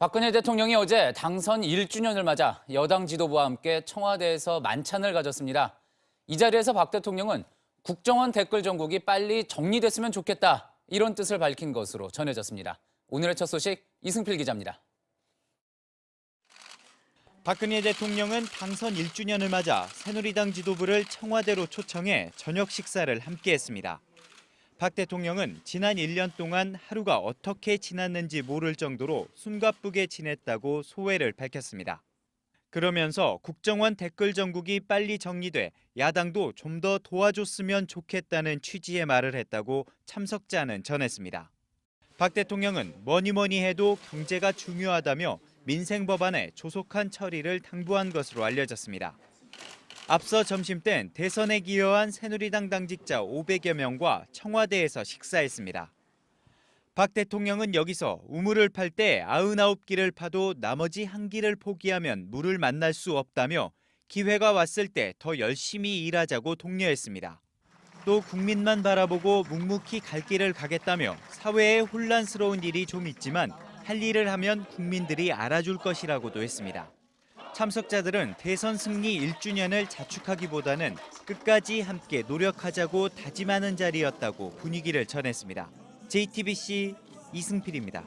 박근혜 대통령이 어제 당선 1주년을 맞아 여당 지도부와 함께 청와대에서 만찬을 가졌습니다. 이 자리에서 박 대통령은 국정원 댓글 정국이 빨리 정리됐으면 좋겠다 이런 뜻을 밝힌 것으로 전해졌습니다. 오늘의 첫 소식 이승필 기자입니다. 박근혜 대통령은 당선 1주년을 맞아 새누리당 지도부를 청와대로 초청해 저녁 식사를 함께했습니다. 박 대통령은 지난 1년 동안 하루가 어떻게 지났는지 모를 정도로 숨가쁘게 지냈다고 소회를 밝혔습니다. 그러면서 국정원 댓글 정국이 빨리 정리돼 야당도 좀 더 도와줬으면 좋겠다는 취지의 말을 했다고 참석자는 전했습니다. 박 대통령은 뭐니 뭐니 해도 경제가 중요하다며 민생 법안의 조속한 처리를 당부한 것으로 알려졌습니다. 앞서 점심 땐 대선에 기여한 새누리당 당직자 500여 명과 청와대에서 식사했습니다. 박 대통령은 여기서 우물을 팔 때 99기를 파도 나머지 한 기를 포기하면 물을 만날 수 없다며 기회가 왔을 때 더 열심히 일하자고 독려했습니다. 또 국민만 바라보고 묵묵히 갈 길을 가겠다며 사회에 혼란스러운 일이 좀 있지만 할 일을 하면 국민들이 알아줄 것이라고도 했습니다. 참석자들은 대선 승리 1주년을 자축하기보다는 끝까지 함께 노력하자고 다짐하는 자리였다고 분위기를 전했습니다. JTBC 이승필입니다.